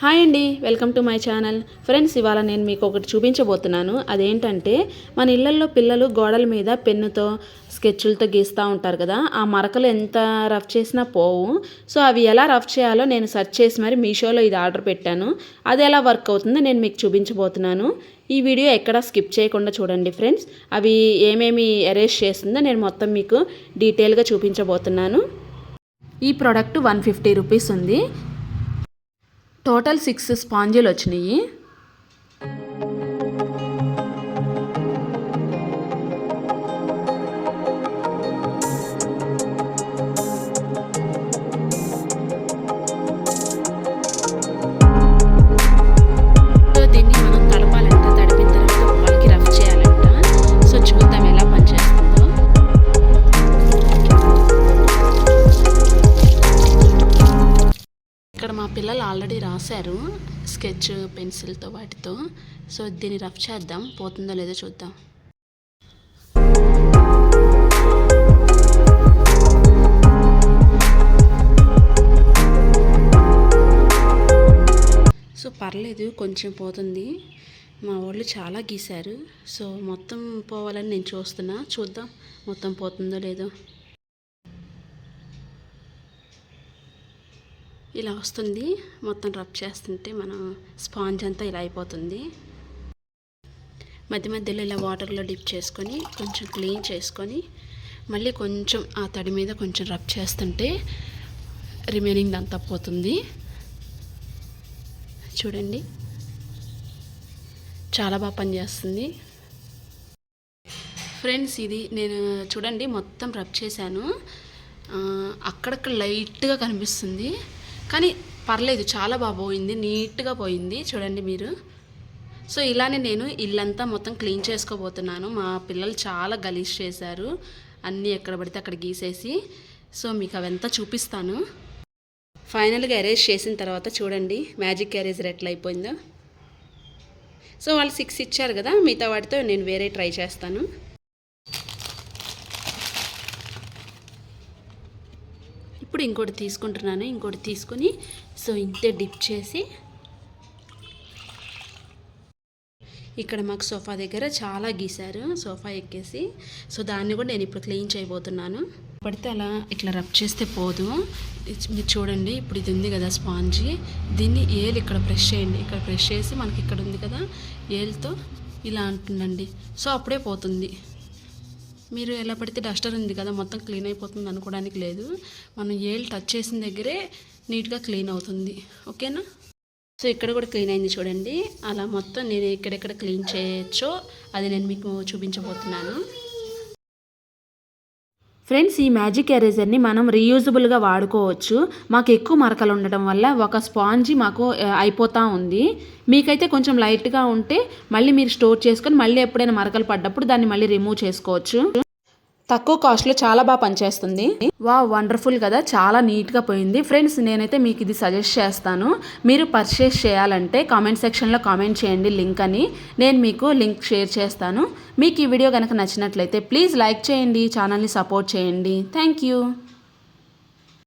Hi అండి welcome to my channel. Friends ఇవాళ నేను మీకు ఒకటి చూపించబోతున్నాను. అదేంటంటే మన ఇళ్ళల్లో పిల్లలు గోడల మీద పెన్నుతో స్కెచ్లతో గీస్తూ ఉంటారు కదా ఆ మరకలు ఎంత రఫ్ చేసినా పోవు. సో అవి ఎలా రఫ్ చేయాలో నేను సెర్చ్ చేసి మరి మీషోలో ఇది ఆర్డర్ పెట్టాను. అది ఎలా వర్క్ అవుతుందో నేను మీకు చూపించబోతున్నాను. ఈ వీడియో ఎక్కడా స్కిప్ చేయకుండా చూడండి ఫ్రెండ్స్. అవి ఏమేమి అరేంజ్ చేస్తుందో నేను మొత్తం మీకు డీటెయిల్గా చూపించబోతున్నాను. ఈ ప్రోడక్ట్ వన్ ఫిఫ్టీ రూపీస్ ఉంది. టోటల్ సిక్స్ స్పాంజీలు వచ్చినాయి. పిల్లలు ఆల్రెడీ రాశారు స్కెచ్ పెన్సిల్తో వాటితో. సో దీన్ని రఫ్ చేద్దాం పోతుందో లేదో చూద్దాం. సో పర్లేదు కొంచెం పోతుంది. మా వాళ్ళు చాలా గీశారు. సో మొత్తం పోవాలని నేను చూస్తున్నా. చూద్దాం మొత్తం పోతుందో లేదో. ఇలా వస్తుంది. మొత్తం రబ్ చేస్తుంటే మనం స్పాంజ్ అంతా ఇలా అయిపోతుంది. మధ్య మధ్యలో ఇలా వాటర్లో డిప్ చేసుకొని కొంచెం క్లీన్ చేసుకొని మళ్ళీ కొంచెం ఆ తడి మీద కొంచెం రబ్ చేస్తుంటే రిమైనింగ్ అంతా పోతుంది. చూడండి. చాలా బాగా పనిచేస్తుంది ఫ్రెండ్స్ ఇది నేను చూడండి మొత్తం రబ్ చేశాను. అక్కడక్కడ లైట్గా కనిపిస్తుంది. కానీ పర్లేదు చాలా బాగా పోయింది నీట్గా పోయింది చూడండి మీరు. సో ఇలానే నేను ఇల్లంతా మొత్తం క్లీన్ చేసుకోబోతున్నాను. మా పిల్లలు చాలా గలీజ్ చేశారు. అన్నీ ఎక్కడ పడితే అక్కడ గీసేసి. సో మీకు అవంతా చూపిస్తాను. ఫైనల్గా అరేంజ్ చేసిన తర్వాత చూడండి మ్యాజిక్ అరేజర్ ఎట్లా అయిపోయిందో. సో వాళ్ళు సిక్స్ ఇచ్చారు కదా మిగతా వాటితో నేను వేరే ట్రై చేస్తాను. ఇప్పుడు ఇంకోటి తీసుకుంటున్నాను ఇంకోటి తీసుకొని సో ఇంతే డిప్ చేసి. ఇక్కడ మాకు సోఫా దగ్గర చాలా గీశారు సోఫా ఎక్కేసి. సో దాన్ని కూడా నేను ఇప్పుడు క్లీన్ చేయబోతున్నాను. పడితే అలా ఇట్లా రబ్ చేస్తే పోదు. మీరు చూడండి ఇప్పుడు ఇది ఉంది కదా స్పాంజీ. దీన్ని ఏలు ఇక్కడ ప్రెస్ చేయండి. ఇక్కడ ప్రెస్ చేసి మనకి ఇక్కడ ఉంది కదా ఏలుతో ఇలా అంటుండండి సో అప్పుడే పోతుంది. మీరు ఎలా పడితే డస్టర్ ఉంది కదా మొత్తం క్లీన్ అయిపోతుంది అనుకోవడానికి లేదు. మనం ఏళ్ళు టచ్ చేసిన దగ్గరే నీట్గా క్లీన్ అవుతుంది. ఓకేనా? సో ఇక్కడ కూడా క్లీన్ అయింది చూడండి. అలా మొత్తం నేను ఎక్కడెక్కడ క్లీన్ చేయొచ్చో అది నేను మీకు చూపించబోతున్నాను. ఫ్రెండ్స్ ఈ మ్యాజిక్ ఎరేజర్ని మనం రీయూజబుల్గా వాడుకోవచ్చు. మాకు ఎక్కువ మరకలు ఉండటం వల్ల ఒక స్పాంజీ మాకు అయిపోతూ ఉంది. మీకైతే కొంచెం లైట్గా ఉంటే మళ్ళీ మీరు స్టోర్ చేసుకొని మళ్ళీ ఎప్పుడైనా మరకలు పడ్డప్పుడు దాన్ని మళ్ళీ రిమూవ్ చేసుకోవచ్చు. తక్కువ కాస్ట్లో చాలా బాగా పనిచేస్తుంది. వా వండర్ఫుల్ కదా. చాలా నీట్గా పోయింది. ఫ్రెండ్స్ నేనైతే మీకు ఇది సజెస్ట్ చేస్తాను. మీరు పర్చేస్ చేయాలంటే కామెంట్ సెక్షన్లో కామెంట్ చేయండి లింక్ అని. నేను మీకు లింక్ షేర్ చేస్తాను. మీకు ఈ వీడియో కనుక నచ్చినట్లయితే ప్లీజ్ లైక్ చేయండి ఛానల్ని సపోర్ట్ చేయండి. Thank you